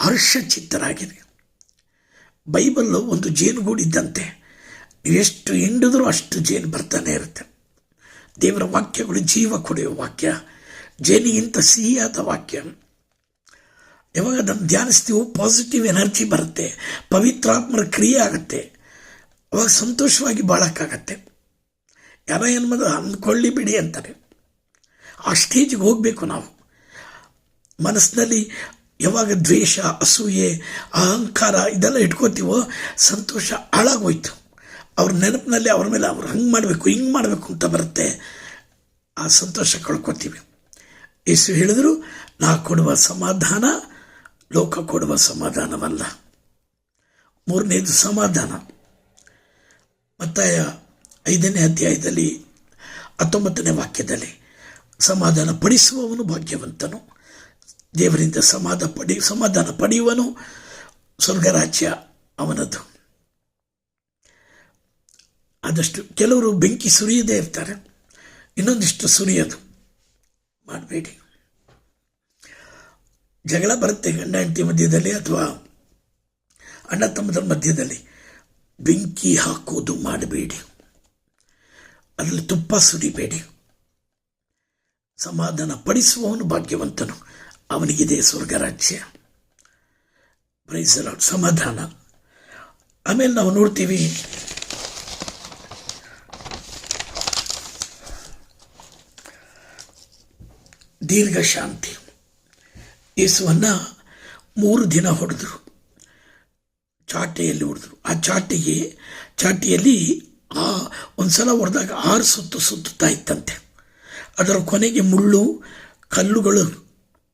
ಹರ್ಷಚಿತ್ತರಾಗಿದೆ ಬೈಬಲ್ ಒಂದು ಜೇನುಗೂಡಿದ್ದಂತೆ ಎಷ್ಟು ಹಿಂಡಿದ್ರೂ ಅಷ್ಟು ಜೇನು ಬರ್ತಾನೆ ಇರುತ್ತೆ. ದೇವರ ವಾಕ್ಯಗಳು ಜೀವ ಕೊಡುವ ವಾಕ್ಯ, ಜೇನಿಗಿಂತ ಸಿಹಿಯಾದ ವಾಕ್ಯ. ಯಾವಾಗ ಅದನ್ನು ಧ್ಯಾನಿಸ್ತೀವೋ ಪಾಸಿಟಿವ್ ಎನರ್ಜಿ ಬರುತ್ತೆ ಪವಿತ್ರಾತ್ಮರ ಕ್ರಿಯೆ ಆಗುತ್ತೆ, ಅವಾಗ ಸಂತೋಷವಾಗಿ ಬಾಳಕ್ಕಾಗತ್ತೆ. ಯಾರ ಏನು ಮಾಡೋದು ಅಂದ್ಕೊಳ್ಳಿ ಬಿಡಿ ಅಂತಾರೆ. ಆ ಸ್ಟೇಜಿಗೆ ಹೋಗಬೇಕು ನಾವು. ಮನಸ್ಸಿನಲ್ಲಿ ಯಾವಾಗ ದ್ವೇಷ, ಅಸೂಯೆ, ಅಹಂಕಾರ ಇದೆಲ್ಲ ಇಟ್ಕೋತೀವೋ, ಸಂತೋಷ ಹಾಳಾಗೋಯ್ತು. ಅವ್ರ ನೆನಪಿನಲ್ಲಿ ಅವ್ರ ಮೇಲೆ ಅವ್ರು ಹಂಗೆ ಮಾಡಬೇಕು, ಹಿಂಗೆ ಮಾಡಬೇಕು ಅಂತ ಬರುತ್ತೆ. ಆ ಸಂತೋಷ ಕಳ್ಕೊತೀವಿ. ಯೇಸು ಹೇಳಿದ್ರು, ನಾ ಕೊಡುವ ಸಮಾಧಾನ, ಲೋಕ ಕೊಡುವ ಸಮಾಧಾನವಲ್ಲ. ಮೂರನೇದು ಸಮಾಧಾನ. ಮತ್ತಾಯ ಐದನೇ ಅಧ್ಯಾಯದಲ್ಲಿ, ಹತ್ತೊಂಬತ್ತನೇ ವಾಕ್ಯದಲ್ಲಿ, ಸಮಾಧಾನ ಪಡಿಸುವವನು ಭಾಗ್ಯವಂತನು. ದೇವರಿಂದ ಸಮಾಧ ಪಡಿ, ಸಮಾಧಾನ ಪಡೆಯುವನು ಸ್ವರ್ಗರಾಜ್ಯ ಅವನದು. ಆದಷ್ಟು ಕೆಲವರು ಬೆಂಕಿ ಸುರಿಯದೇ ಇರ್ತಾರೆ. ಇನ್ನೊಂದಿಷ್ಟು ಸುರಿಯೋದು. ಮಾಡಬೇಡಿ. ಜಗಳ ಬರುತ್ತೆ ಗಂಡ ಹೆಂಡತಿ ಮಧ್ಯದಲ್ಲಿ ಅಥವಾ ಅಣ್ಣ ತಮ್ಮದ ಮಧ್ಯದಲ್ಲಿ. ಬೆಂಕಿ ಹಾಕೋದು ಮಾಡಬೇಡಿ. ಅದರಲ್ಲಿ ತುಪ್ಪ ಸುರಿಬೇಡಿ ಸಮಾಧಾನ ಪಡಿಸುವವನು ಭಾಗ್ಯವಂತನು. ಅವನಿಗಿದೆ ಸ್ವರ್ಗ ಸ್ವರ್ಗರಾಜ್ಯ ಪ್ರೈಸಲ ಸಮಾಧಾನ. ಆಮೇಲೆ ನಾವು ನೋಡ್ತೀವಿ. ದೀರ್ಘ ಶಾಂತಿ. ಯೇಸುವನ್ನು ಮೂರು ದಿನ ಹೊಡೆದ್ರು. ಚಾಟೆಯಲ್ಲಿ ಹೊಡೆದ್ರು. ಆ ಚಾಟೆಗೆ, ಚಾಟಿಯಲ್ಲಿ ಆ ಒಂದು ಸಲ ಹೊಡೆದಾಗ ಆರು ಸುತ್ತು ಸುತ್ತುತ್ತಾ ಇತ್ತಂತೆ. ಅದರ ಕೊನೆಗೆ ಮುಳ್ಳು, ಕಲ್ಲುಗಳು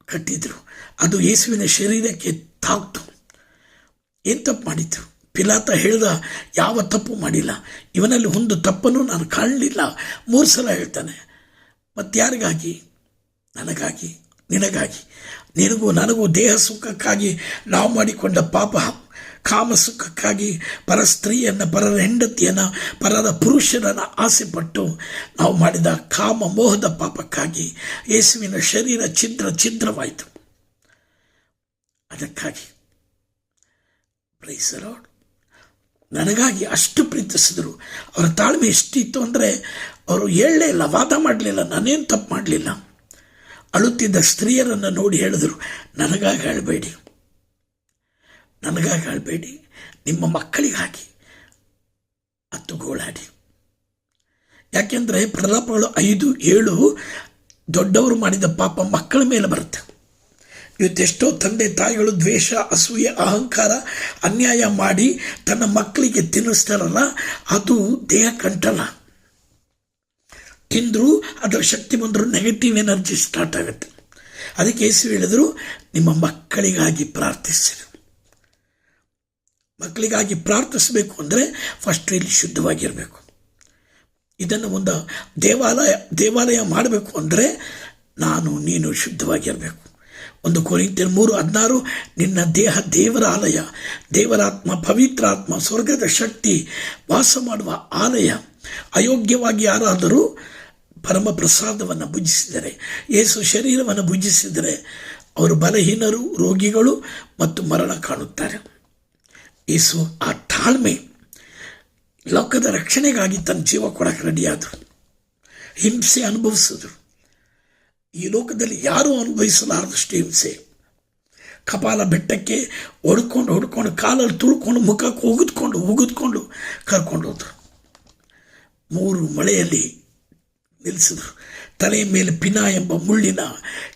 ಕಟ್ಟಿದ್ರು. ಅದು ಯೇಸುವಿನ ಶರೀರಕ್ಕೆ ತಾಕ್ತು. ಏನು ತಪ್ಪು ಮಾಡಿದ್ರು? ಪಿಲಾತ ಹೇಳ್ದ, ಯಾವ ತಪ್ಪು ಮಾಡಿಲ್ಲ. ಇವನಲ್ಲಿ ಒಂದು ತಪ್ಪನ್ನು ನಾನು ಕಾಣಲಿಲ್ಲ. ಮೂರು ಸಲ ಹೇಳ್ತಾನೆ, ಮತ್ತಾರಿಗಾಗಿ? ನನಗಾಗಿ, ನಿನಗಾಗಿ. ನಿನಗೂ, ನನಗೂ ದೇಹ ಸುಖಕ್ಕಾಗಿ ನಾವು ಮಾಡಿಕೊಂಡ ಪಾಪ ಕಾಮ ಸುಖಕ್ಕಾಗಿ ಪರ ಸ್ತ್ರೀಯನ್ನು ಪರರ ಹೆಂಡತಿಯನ್ನು ಪರರ ಪುರುಷರನ್ನು ಆಸೆಪಟ್ಟು ನಾವು ಮಾಡಿದ ಕಾಮ ಮೋಹದ ಪಾಪಕ್ಕಾಗಿ ಯೇಸುವಿನ ಶರೀರ ಛಿದ್ರ ಛಿದ್ರವಾಯಿತು. ಅದಕ್ಕಾಗಿ ನನಗಾಗಿ ಅಷ್ಟು ಪ್ರೀತಿಸಿದ್ರು. ಅವರ ತಾಳ್ಮೆ ಎಷ್ಟಿತ್ತು ಅಂದರೆ ಅವರು ಹೇಳಲೇ ಇಲ್ಲ, ವಾದ ಮಾಡಲಿಲ್ಲ ನಾನೇನು ತಪ್ಪು ಮಾಡಲಿಲ್ಲ. ಅಳುತ್ತಿದ್ದ ಸ್ತ್ರೀಯರನ್ನು ನೋಡಿ ಹೇಳಿದರು, ನನಗಾಗಿ ಹೇಳಬೇಡಿ ನನಗಾಗಿ ಹೇಳಬೇಡಿ ನಿಮ್ಮ ಮಕ್ಕಳಿಗಾಗಿ ಹತ್ತು ಗೋಳಾಡಿ ಯಾಕೆಂದರೆ ಪ್ರಲಾಪಗಳು ಐದು, ಏಳು ದೊಡ್ಡವರು ಮಾಡಿದ ಪಾಪ ಮಕ್ಕಳ ಮೇಲೆ ಬರುತ್ತೆ. ಇವತ್ತೆಷ್ಟೋ ತಂದೆ ತಾಯಿಗಳು ದ್ವೇಷ, ಅಸೂಯೆ, ಅಹಂಕಾರ ಅನ್ಯಾಯ ಮಾಡಿ ತನ್ನ ಮಕ್ಕಳಿಗೆ ತಿನ್ನಿಸ್ತಾರಲ್ಲ, ಅದು ದೇಹ ಕಂಟಲ್ಲ ತಿಂದರೂ ಅದರ ಶಕ್ತಿ ಬಂದರೂ ನೆಗೆಟಿವ್ ಎನರ್ಜಿ ಸ್ಟಾರ್ಟ್ ಆಗುತ್ತೆ. ಅದಕ್ಕೆ ಯೇಸು ಹೇಳಿದ್ರು, ನಿಮ್ಮ ಮಕ್ಕಳಿಗಾಗಿ ಪ್ರಾರ್ಥಿಸಿರಿ. ಮಕ್ಕಳಿಗಾಗಿ ಪ್ರಾರ್ಥಿಸಬೇಕು ಅಂದರೆ ಫಸ್ಟ್ ಇಲ್ಲಿ ಶುದ್ಧವಾಗಿರಬೇಕು. ಇದನ್ನು ಒಂದು ದೇವಾಲಯ ದೇವಾಲಯ ಮಾಡಬೇಕು ಅಂದರೆ ನಾನು, ನೀನು ಶುದ್ಧವಾಗಿರಬೇಕು. ಒಂದು ಕೊರಿಂತಿಯರ್ ಮೂರು ಹದಿನಾರು, ನಿನ್ನ ದೇಹ ದೇವರ ಆಲಯ ದೇವರಾತ್ಮ, ಪವಿತ್ರಾತ್ಮ, ಸ್ವರ್ಗದ ಶಕ್ತಿ, ವಾಸ ಮಾಡುವ ಆಲಯ, ಅಯೋಗ್ಯವಾಗಿ ಯಾರಾದರೂ ಪರಮ ಪ್ರಸಾದವನ್ನು ಭುಜಿಸಿದರೆ, ಏಸು ಶರೀರವನ್ನು ಭುಜಿಸಿದರೆ, ಅವರು ಬಲಹೀನರು, ರೋಗಿಗಳು ಮತ್ತು ಮರಣ ಕಾಣುತ್ತಾರೆ. ಯೇಸು ಆ ತಾಳ್ಮೆ, ಲೋಕದ ರಕ್ಷಣೆಗಾಗಿ ತನ್ನ ಜೀವ ಕೊಡಕ್ಕೆ ರೆಡಿಯಾದರು. ಹಿಂಸೆ ಅನುಭವಿಸಿದ್ರು. ಈ ಲೋಕದಲ್ಲಿ ಯಾರೂ ಅನುಭವಿಸಲಾರದಷ್ಟು ಹಿಂಸೆ. ಕಪಾಲ ಬೆಟ್ಟಕ್ಕೆ ಹೊಡ್ಕೊಂಡು ಹೊಡ್ಕೊಂಡು, ಕಾಲಲ್ಲಿ ತುಳ್ಕೊಂಡು, ಮುಖಕ್ಕೆ ಉಗಿದ್ಕೊಂಡು ಉಗಿದ್ಕೊಂಡು ಕರ್ಕೊಂಡು ಹೋದರು. ಮೂರು ಮಳೆಯಲ್ಲಿ ನಿಲ್ಲಿಸಿದ್ರು. ತಲೆಯ ಮೇಲೆ ಪಿನ ಎಂಬ ಮುಳ್ಳಿನ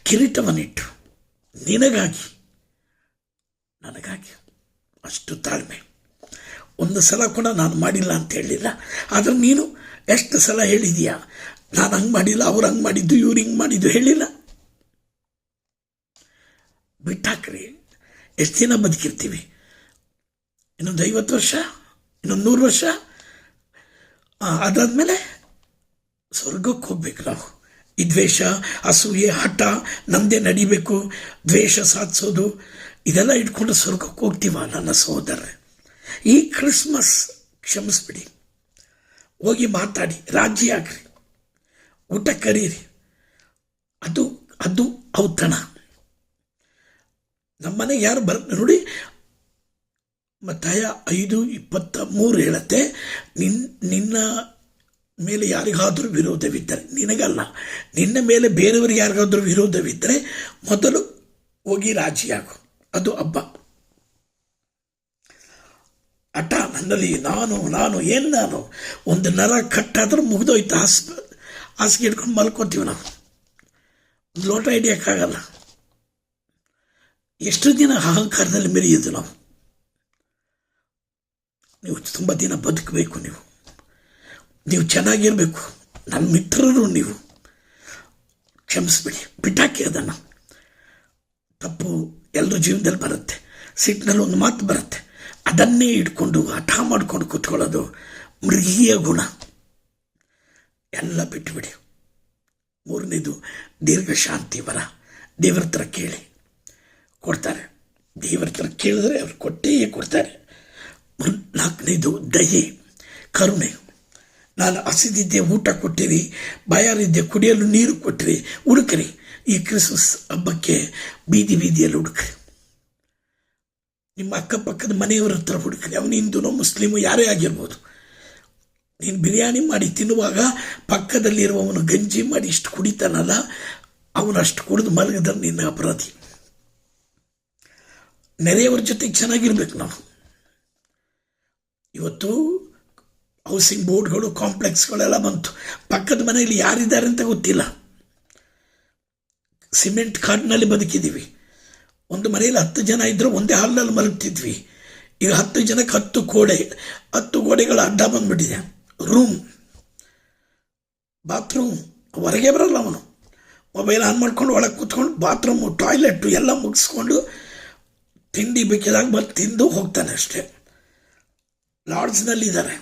ಕಿರೀಟವನ್ನಿಟ್ಟರು ನಿನಗಾಗಿ, ನನಗಾಗಿ. ಅಷ್ಟು ತಾಳ್ಮೆ. ಒಂದು ಸಲ ಕೂಡ ನಾನು ಮಾಡಿಲ್ಲ ಅಂತ ಹೇಳಿಲ್ಲ. ಆದರೆ ನೀನು ಎಷ್ಟು ಸಲ ಹೇಳಿದೀಯಾ? ನಾನು ಹಂಗೆ ಮಾಡಿಲ್ಲ, ಅವ್ರು ಹಂಗೆ ಮಾಡಿದ್ದು, ಇವ್ರು ಹಿಂಗೆ ಮಾಡಿದ್ದು ಹೇಳಿಲ್ಲ. ಬಿಟ್ಟಾಕ್ರಿ. ಎಷ್ಟು ದಿನ ಬದುಕಿರ್ತೀವಿ? ಇನ್ನೊಂದು ಐವತ್ತು ವರ್ಷ? ಇನ್ನೊಂದು ನೂರು ವರ್ಷ? ಅದಾದಮೇಲೆ ಸ್ವರ್ಗಕ್ಕೆ ಹೋಗ್ಬೇಕು ನಾವು. ಈ ದ್ವೇಷ, ಅಸೂಯೆ, ಹಠ ನಮ್ಮದೇ ನಡಿಬೇಕು. ದ್ವೇಷ ಸಾಧಿಸೋದು. ಇದೆಲ್ಲ ಇಟ್ಕೊಂಡು ಸ್ವರ್ಗಕ್ಕೆ ಹೋಗ್ತೀವ ನನ್ನ ಸಹೋದರರೇ ಈ ಕ್ರಿಸ್ಮಸ್ ಕ್ಷಮಿಸ್ಬಿಡಿ. ಹೋಗಿ ಮಾತಾಡಿ, ರಾಜಿ ಆಗ್ರಿ. ಊಟ ಕರೀರಿ. ಅದು ಅದು ಔತಣ. ನಮ್ಮನೆ ಯಾರು ಬರ, ನೋಡಿ, ಮತ್ತಾಯ ಐದು ಇಪ್ಪತ್ತ ಮೂರು ಹೇಳತ್ತೆ, ನಿನ್, ನಿನ್ನ ಮೇಲೆ ಯಾರಿಗಾದರೂ ವಿರೋಧವಿದ್ದರೆ, ನಿನಗಲ್ಲ, ನಿನ್ನ ಮೇಲೆ ಬೇರೆಯವರಿಗೆ ಯಾರಿಗಾದರೂ ವಿರೋಧವಿದ್ದರೆ, ಮೊದಲು ಹೋಗಿ ರಾಜಿಯಾಗು. ಅದು ಹಬ್ಬ. ಹಠ ನನ್ನಲ್ಲಿ ನಾನು ನಾನು, ಏನು ನಾನು? ಒಂದು ನರ ಕಟ್ಟಾದ್ರೂ ಮುಗಿದೋಯ್ತು. ಹಾಸ್, ಹಾಸಿಗೆ ಇಟ್ಕೊಂಡು ಮಲ್ಕೊತೀವಿ ನಾವು. ಒಂದು ಲೋಟ ಹಿಡಿಯೋಕ್ಕಾಗಲ್ಲ. ಎಷ್ಟು ದಿನ ಅಹಂಕಾರದಲ್ಲಿ ಮೆರೆಯೋದು ನಾವು? ನೀವು ತುಂಬ ದಿನ ಬದುಕಬೇಕು ನೀವು. ನೀವು ಚೆನ್ನಾಗಿರಬೇಕು. ನನ್ನ ಮಿತ್ರರು ನೀವು. ಕ್ಷಮಿಸ್ಬಿಡಿ. ಬಿಟ್ಟಾಕಿ ಅದನ್ನು. ತಪ್ಪು ಎಲ್ಲರ ಜೀವನದಲ್ಲಿ ಬರುತ್ತೆ. ಸಿಟ್ಟಿನಲ್ಲಿ ಒಂದು ಮಾತು ಬರುತ್ತೆ. ಅದನ್ನೇ ಇಟ್ಕೊಂಡು ಹಠ ಮಾಡ್ಕೊಂಡು ಕೂತ್ಕೊಳ್ಳೋದು ಮೃಗೀಯ ಗುಣ. ಎಲ್ಲ ಬಿಟ್ಟುಬಿಡಿ ಮೂರನೇದು, ದೀರ್ಘ ಶಾಂತಿ ಬರ ದೇವ್ರ ಹತ್ರ ಕೇಳಿ. ಕೊಡ್ತಾರೆ. ದೇವ್ರ ಹತ್ರ ಕೇಳಿದ್ರೆ ಅವ್ರು ಕೊಟ್ಟೇ ಕೊಡ್ತಾರೆ. ನಾಲ್ಕನೇದು, ದಯೆ. ಕರುಣೆ. ನಾನು ಹಸಿದಿದ್ದೆ ಊಟ ಕೊಟ್ಟಿರಿ, ಬಯಾರಿದ್ದೆ ಕುಡಿಯಲು ನೀರು ಕೊಟ್ಟಿರಿ, ಹುಡುಕ್ರಿ. ಈ ಕ್ರಿಸ್ಮಸ್ ಹಬ್ಬಕ್ಕೆ ಬೀದಿ ಬೀದಿಯಲ್ಲಿ ಹುಡುಕ್ರಿ. ನಿಮ್ಮ ಅಕ್ಕಪಕ್ಕದ ಮನೆಯವರ ಹತ್ರ ಹುಡುಕ್ರಿ. ಅವನು ಹಿಂದೂನೋ ಮುಸ್ಲಿಮು ಯಾರೇ ಆಗಿರ್ಬೋದು. ನೀನು ಬಿರಿಯಾನಿ ಮಾಡಿ ತಿನ್ನುವಾಗ ಪಕ್ಕದಲ್ಲಿರುವವನು ಗಂಜಿ ಮಾಡಿ ಇಷ್ಟು ಕುಡಿತಾನಲ್ಲ, ಅವನು ಅಷ್ಟು ಕುಡಿದು ಮಲಗಿದ್ರೆ ನಿನ್ನ ಅಪರಾಧಿ. ನೆರೆಯವರ ಜೊತೆಗೆ ಚೆನ್ನಾಗಿರ್ಬೇಕು ನಾವು. ಇವತ್ತು ಹೌಸಿಂಗ್ ಬೋರ್ಡ್ಗಳು ಕಾಂಪ್ಲೆಕ್ಸ್ಗಳೆಲ್ಲ ಬಂತು. ಪಕ್ಕದ ಮನೆಯಲ್ಲಿ ಯಾರಿದ್ದಾರೆ ಅಂತ ಗೊತ್ತಿಲ್ಲ. ಸಿಮೆಂಟ್ ಕಾಡಿನಲ್ಲಿ ಬದುಕಿದ್ದೀವಿ. ಒಂದು ಮನೆಯಲ್ಲಿ ಹತ್ತು ಜನ ಇದ್ದರೂ ಒಂದೇ ಹಾಲಿನಲ್ಲಿ ಮಲಗ್ತಿದ್ವಿ. ಈಗ ಹತ್ತು ಜನಕ್ಕೆ ಹತ್ತು ಗೋಡೆ, ಹತ್ತು ಗೋಡೆಗಳ ಅಡ್ಡ ಬಂದ್ಬಿಟ್ಟಿದೆ. ರೂಮ್ ಬಾತ್ರೂಮ್ ಹೊರಗೆ ಬರಲ್ಲ ಅವನು. ಮೊಬೈಲ್ ಆನ್ ಮಾಡ್ಕೊಂಡು ಒಳಗೆ ಕೂತ್ಕೊಂಡು ಬಾತ್ರೂಮು ಟಾಯ್ಲೆಟು ಎಲ್ಲ ಮುಗಿಸ್ಕೊಂಡು ತಿಂಡಿ ಬೇಕಿದಾಗ ಬಂದು ತಿಂದು ಹೋಗ್ತಾನೆ ಅಷ್ಟೇ. ಲಾಡ್ಜ್ನಲ್ಲಿದ್ದಾರೆ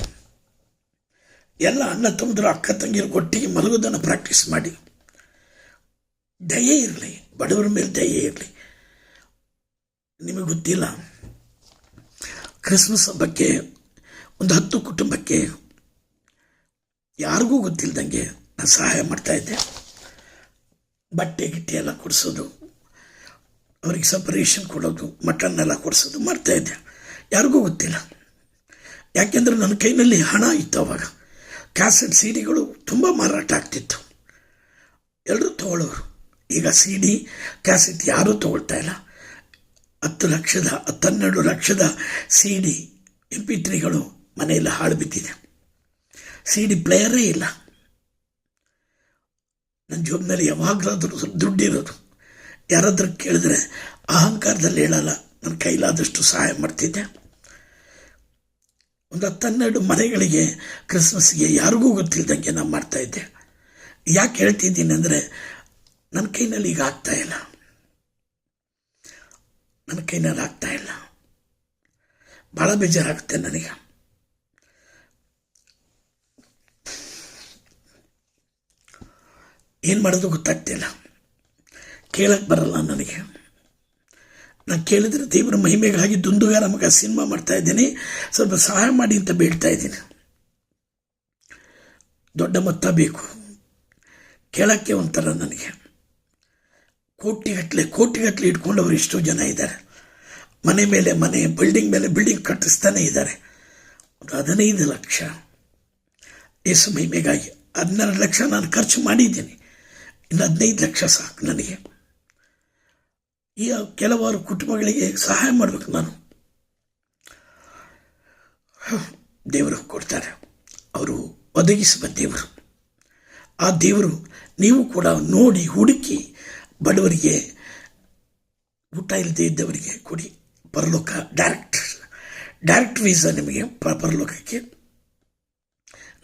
ಎಲ್ಲ ಅಣ್ಣ ತಮ್ಮದ್ರು ಅಕ್ಕ ತಂಗಿರು ಒಟ್ಟಿಗೆ ಮಲಗೋದನ್ನು ಪ್ರಾಕ್ಟೀಸ್ ಮಾಡಿ. ದಯೆ ಇರಲಿ, ಬಡವರ ಮೇಲೆ ದಯೆ ಇರಲಿ. ನಿಮಗೆ ಗೊತ್ತಿಲ್ಲ, ಕ್ರಿಸ್ಮಸ್ ಹಬ್ಬಕ್ಕೆ, ಒಂದು ಹತ್ತು ಕುಟುಂಬಕ್ಕೆ ಯಾರಿಗೂ ಗೊತ್ತಿಲ್ಲದಂಗೆ ನಾನು ಸಹಾಯ ಮಾಡ್ತಾ ಇದ್ದೆ. ಬಟ್ಟೆ, ಗಿಟ್ಟೆ ಎಲ್ಲ ಕೊಡಿಸೋದು, ಅವ್ರಿಗೆ ಸಪರೇಷನ್ ರೇಷನ್ ಕೊಡೋದು ಮಟನ್ ಎಲ್ಲ ಕೊಡಿಸೋದು ಮಾಡ್ತಾಯಿದ್ದೆ ಯಾರಿಗೂ ಗೊತ್ತಿಲ್ಲ. ಯಾಕೆಂದರೆ ನನ್ನ ಕೈನಲ್ಲಿ ಹಣ ಇತ್ತು ಅವಾಗ. ಕ್ಯಾಸೆಟ್ ಸೀಡಿಗಳು ತುಂಬ ಮಾರಾಟ ಆಗ್ತಿತ್ತು. ಎಲ್ಲರೂ ತಗೊಳ್ಳೋರು. ಈಗ ಸಿ ಡಿ ಕ್ಯಾಸೆಟ್ ಯಾರೂ ತಗೊಳ್ತಾ ಇಲ್ಲ. ಹತ್ತು ಲಕ್ಷದ ಹತ್ತೆರಡು ಲಕ್ಷದ ಸಿ ಡಿ ಎಂ ಪಿ ತ್ರೀಗಳು ಮನೆಯಲ್ಲಿ ಹಾಳು ಬಿದ್ದಿದೆ. ಸಿ ಡಿ ಪ್ಲೇಯರೇ ಇಲ್ಲ. ನನ್ನ ಜೋಬ್ನಲ್ಲಿ ಯಾವಾಗಲಾದರೂ ದುಡ್ಡಿರೋದು ಯಾರಾದರೂ ಕೇಳಿದ್ರೆ ಅಹಂಕಾರದಲ್ಲಿ ಹೇಳಲ್ಲ. ನನ್ನ ಕೈಲಾದಷ್ಟು ಸಹಾಯ ಮಾಡ್ತಿದ್ದೆ. ಒಂದು ಹತ್ತೆರಡು ಮನೆಗಳಿಗೆ ಕ್ರಿಸ್ಮಸ್ಗೆ ಯಾರಿಗೂ ಗೊತ್ತಿಲ್ದಂಗೆ ನಾನು ಮಾಡ್ತಾ ಇದ್ದೆ. ಯಾಕೆ ಹೇಳ್ತಿದ್ದೀನಿ ಅಂದರೆ ನನ್ನ ಕೈನಲ್ಲಿ ಈಗ ಆಗ್ತಾ ಇಲ್ಲ. ನನ್ನ ಕೈನಲ್ಲಿ ಆಗ್ತಾ ಇಲ್ಲ. ಭಾಳ ಬೇಜಾರಾಗುತ್ತೆ ನನಗೆ. ಏನು ಮಾಡೋದು ಗೊತ್ತಾಗ್ತಿಲ್ಲ ಕೇಳಕ್ಕೆ ಬರಲ್ಲ ನನಗೆ. ನಾನು ಕೇಳಿದ್ರೆ ದೇವರ ಮಹಿಮೆಗಾಗಿ ದುಂದುಗಾರ ಮಗ ಸಿನಿಮಾ ಮಾಡ್ತಾ ಇದ್ದೀನಿ. ಸ್ವಲ್ಪ ಸಹಾಯ ಮಾಡಿ ಅಂತ ಬೇಡ್ತಾ ಇದ್ದೀನಿ. ದೊಡ್ಡ ಮೊತ್ತ ಬೇಕು. ಕೇಳೋಕ್ಕೆ ಒಂಥರ ನನಗೆ. ಕೋಟಿಗಟ್ಟಲೆ ಕೋಟಿಗಟ್ಟಲೆ ಇಟ್ಕೊಂಡವರು ಎಷ್ಟೋ ಜನ ಇದ್ದಾರೆ. ಮನೆ ಮೇಲೆ ಮನೆ ಬಿಲ್ಡಿಂಗ್ ಮೇಲೆ ಬಿಲ್ಡಿಂಗ್ ಕಟ್ಟಿಸ್ತಾನೆ ಇದ್ದಾರೆ. ಒಂದು ಹದಿನೈದು ಲಕ್ಷ ಯೇಸು ಮಹಿಮೆಗಾಗಿ ಹದಿನಾರು ಲಕ್ಷ ನಾನು ಖರ್ಚು ಮಾಡಿದ್ದೀನಿ. ಇನ್ನು ಹದಿನೈದು ಲಕ್ಷ ಸಾಕು ನನಗೆ. ಈ ಕೆಲವಾರು ಕುಟುಂಬಗಳಿಗೆ ಸಹಾಯ ಮಾಡಬೇಕು ನಾನು. ದೇವರು ಕೊಡ್ತಾರೆ. ಅವರು ಒದಗಿಸುವ ದೇವರು. ಆ ದೇವರು ನೀವು ಕೂಡ ನೋಡಿ ಹುಡುಕಿ ಬಡವರಿಗೆ ಊಟ ಇಲ್ಲದೆ ಇದ್ದವರಿಗೆ ಕೊಡಿ. ಪರಲೋಕ ಡೈರೆಕ್ಟ್ ಡೈರೆಕ್ಟ್ ವೀಸಾ ನಿಮಗೆ ಪರಲೋಕಕ್ಕೆ.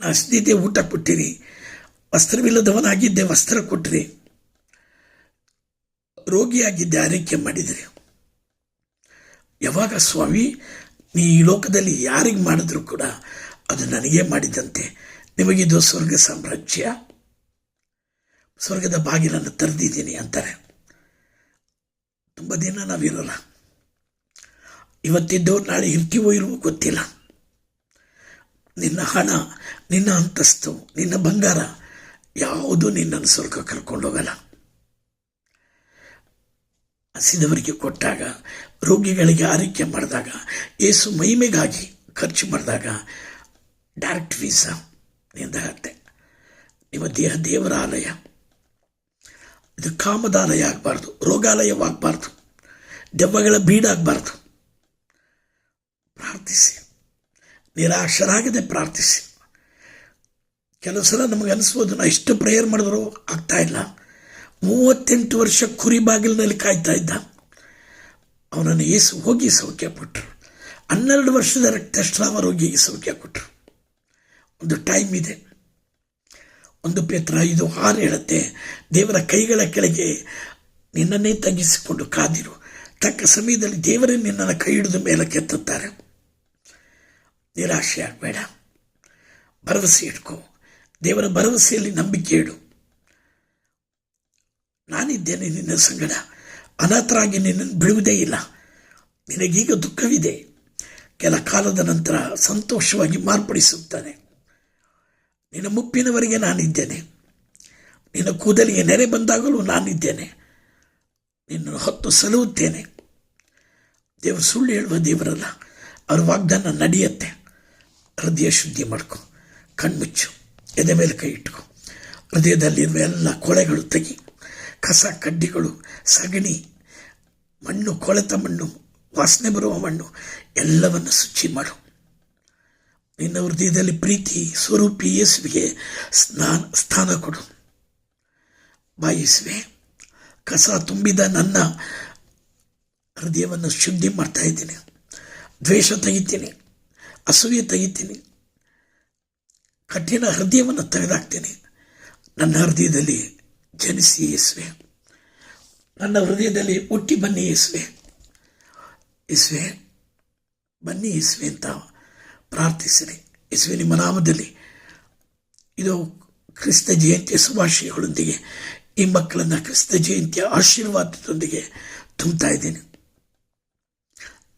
ನಾ ಹಸ್ದಿದ್ದೆ ಊಟ ಕೊಟ್ಟಿರಿ. ವಸ್ತ್ರವಿಲ್ಲದವನಾಗಿದ್ದೆ ವಸ್ತ್ರ ಕೊಟ್ಟಿರಿ. ರೋಗಿಯಾಗಿದ್ದೆ ಆರೈಕೆ ಮಾಡಿದಿರಿ. ಯಾವಾಗ ಸ್ವಾಮಿ, ನೀ ಈ ಲೋಕದಲ್ಲಿ ಯಾರಿಗೆ ಮಾಡಿದ್ರು ಕೂಡ ಅದು ನನಗೆ ಮಾಡಿದಂತೆ. ನಿಮಗಿದು ಸ್ವರ್ಗ ಸಾಮ್ರಾಜ್ಯ. ಸ್ವರ್ಗದ ಬಾಗಿಲನ್ನು ತೆರೆದಿದ್ದೀನಿ ಅಂತಾರೆ. ತುಂಬ ದಿನ ನಾವಿರೋಲ್ಲ ಇವತ್ತಿದ್ದು ನಾಳೆ ಇರ್ತೀವೋ ಇಲ್ವೋ ಗೊತ್ತಿಲ್ಲ. ನಿನ್ನ ಹಣ, ನಿನ್ನ ಅಂತಸ್ತು, ನಿನ್ನ ಬಂಗಾರ ಯಾವುದು ನಿನ್ನನ್ನು ಸ್ವರ್ಗ ಕರ್ಕೊಂಡೋಗಲ್ಲ ಹಸಿದವರಿಗೆ ಕೊಟ್ಟಾಗ, ರೋಗಿಗಳಿಗೆ ಆರೈಕೆ ಮಾಡಿದಾಗ, ಏಸು ಮಹಿಮೆಗಾಗಿ ಖರ್ಚು ಮಾಡಿದಾಗ ಡೈರೆಕ್ಟ್ ವೀಸಾ ನಿಂದಾಗತ್ತೆ ನಿಮ್ಮ ದೇಹ ದೇವರ ಆಲಯ. ಇದು ಕಾಮದಾಲಯ ಆಗಬಾರ್ದು ರೋಗಾಲಯವಾಗಬಾರ್ದು, ದೆವ್ವಗಳ ಬೀಡಾಗಬಾರ್ದು. ಪ್ರಾರ್ಥಿಸಿ, ನಿರಾಶರಾಗದೆ ಪ್ರಾರ್ಥಿಸಿ. ಕೆಲವು ಸಲ ನಮಗೆ ಅನಿಸ್ಬೋದು, ನಾ ಎಷ್ಟು ಪ್ರೇಯರ್ ಮಾಡಿದ್ರು ಆಗ್ತಾಯಿಲ್ಲ ಮೂವತ್ತೆಂಟು ವರ್ಷ ಕುರಿ ಬಾಗಿಲಿನಲ್ಲಿ ಕಾಯ್ತಾ ಇದ್ದ. ಅವನನ್ನು ಏಸು ಹೋಗಿ ಸೌಖ್ಯ ಕೊಟ್ಟರು ಹನ್ನೆರಡು ವರ್ಷದ ರಕ್ತಸ್ರಾವ ರೋಗಿಗೆ ಸೌಖ್ಯ ಕೊಟ್ಟರು ಒಂದು ಟೈಮ್ ಇದೆ. ಒಂದು ಪೇತ್ರ ಇದು ಆರು ಹೇಳುತ್ತೆ, ದೇವರ ಕೈಗಳ ಕೆಳಗೆ ನಿನ್ನನ್ನೇ ತಗ್ಗಿಸಿಕೊಂಡು ಕಾದಿರು. ತಕ್ಕ ಸಮಯದಲ್ಲಿ ದೇವರೇ ನಿನ್ನನ್ನು ಕೈ ಹಿಡಿದು ಮೇಲೆ ಕೆತ್ತುತ್ತಾರೆ ನಿರಾಶೆ ಆಗಬೇಡ. ಭರವಸೆ ಇಟ್ಕೋ. ದೇವರ ಭರವಸೆಯಲ್ಲಿ ನಂಬಿಕೆ ಇಡು. ನಾನಿದ್ದೇನೆ ನಿನ್ನ ಸಂಗಡ. ಅನಾಥರಾಗಿ ನಿನ್ನನ್ನು ಬಿಡುವುದೇ ಇಲ್ಲ. ನಿನಗೀಗ ದುಃಖವಿದೆ. ಕೆಲ ಕಾಲದ ನಂತರ ಸಂತೋಷವಾಗಿ ಮಾರ್ಪಡಿಸುತ್ತಾನೆ. ನಿನ್ನ ಮುಪ್ಪಿನವರೆಗೆ ನಾನಿದ್ದೇನೆ. ನಿನ್ನ ಕೂದಲಿಗೆ ನೆರೆ ಬಂದಾಗಲೂ ನಾನಿದ್ದೇನೆ. ನಿನ್ನನ್ನು ಹೊತ್ತು ಸಲುಹುತ್ತೇನೆ ದೇವರು ಸುಳ್ಳು ಹೇಳುವ ದೇವರಲ್ಲ, ಅವ್ರ ವಾಗ್ದಾನ ನಡೆಯುತ್ತೆ. ಹೃದಯ ಶುದ್ಧಿ ಮಾಡ್ಕೊ, ಕಣ್ಮುಚ್ಚು, ಎದೆ ಮೇಲೆ ಕೈ ಇಟ್ಕೊ. ಹೃದಯದಲ್ಲಿರುವ ಎಲ್ಲ ಕೊಳೆಗಳು ತೆಗಿ, ಕಸ, ಕಡ್ಡಿಗಳು, ಸಗಣಿ, ಮಣ್ಣು, ಕೊಳೆತ ಮಣ್ಣು, ವಾಸನೆ ಬರುವ ಮಣ್ಣು, ಎಲ್ಲವನ್ನು ಶುಚಿ ಮಾಡು. ನಿನ್ನ ಹೃದಯದಲ್ಲಿ ಪ್ರೀತಿ, ಸ್ವರೂಪಿ ಯೇಸುವಿಗೆ ಸ್ನಾನ, ಸ್ಥಾನ ಕೊಡು. ಬಾಯಿಸುವೆ ಕಸ ತುಂಬಿದ ನನ್ನ ಹೃದಯವನ್ನು ಶುದ್ಧಿ ಮಾಡ್ತಾ ಇದ್ದೀನಿ. ದ್ವೇಷ ತೆಗಿತೀನಿ, ಅಸೂಯೆ ತೆಗಿತೀನಿ, ಕಠಿಣ ಹೃದಯವನ್ನು ತೆಗೆದಾಕ್ತೀನಿ. ನನ್ನ ಹೃದಯದಲ್ಲಿ ಜನಿಸಿ ಯೇಸುವೆ. ನನ್ನ ಹೃದಯದಲ್ಲಿ ಹುಟ್ಟಿ ಬನ್ನಿ ಯೇಸುವೆ. ಇಸುವೆ ಬನ್ನಿ ಇಸುವೆ ಅಂತ ಪ್ರಾರ್ಥಿಸಿರಿ. ಯೇಸುವೆ ನಿಮ್ಮ ನಾಮದಲ್ಲಿ ಇದು ಕ್ರಿಸ್ತ ಜಯಂತಿಯ ಶುಭಾಶಯಗಳೊಂದಿಗೆ ಈ ಮಕ್ಕಳನ್ನು ಕ್ರಿಸ್ತ ಜಯಂತಿಯ ಆಶೀರ್ವಾದದೊಂದಿಗೆ ತುಂಬ್ತಾ ಇದ್ದೇನೆ.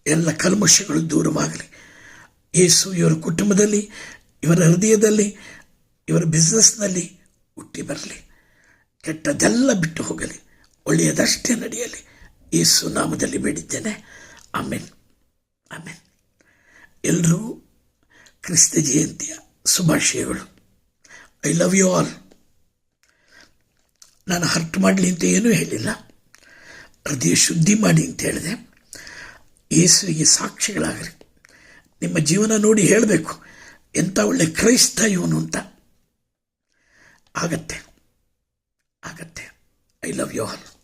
ಎಲ್ಲ ಕಲ್ಮಶಗಳು ದೂರವಾಗಲಿ. ಯೇಸು ಇವರ ಕುಟುಂಬದಲ್ಲಿ, ಇವರ ಹೃದಯದಲ್ಲಿ, ಇವರ ಬಿಸ್ನೆಸ್ನಲ್ಲಿ ಹುಟ್ಟಿ ಬರಲಿ. ಕೆಟ್ಟದೆಲ್ಲ ಬಿಟ್ಟು ಹೋಗಲಿ. ಒಳ್ಳೆಯದಷ್ಟೇ ನಡೆಯಲಿ. ಯೇಸು ನಾಮದಲ್ಲಿ ಬೇಡಿದ್ದೇನೆ. ಆಮೇನ್. ಆಮೇನ್. ಎಲ್ಲರೂ ಕ್ರಿಸ್ತ ಜಯಂತಿಯ ಶುಭಾಶಯಗಳು. ಐ ಲವ್ ಯು ಆಲ್ ನಾನು ಹರ್ಟ್ ಮಾಡಲಿ ಅಂತ ಏನೂ ಹೇಳಿಲ್ಲ. ಹೃದಯ ಶುದ್ಧಿ ಮಾಡಿ ಅಂತ ಹೇಳಿದೆ. ಯೇಸುವಿಗೆ ಸಾಕ್ಷಿಗಳಾಗಲಿ ನಿಮ್ಮ ಜೀವನ ನೋಡಿ ಹೇಳಬೇಕು. ಎಂಥ ಒಳ್ಳೆ ಕ್ರೈಸ್ತ ಇವನು ಅಂತ. ಆಗತ್ತೆ. ಆಗತ್ತೆ. I love you all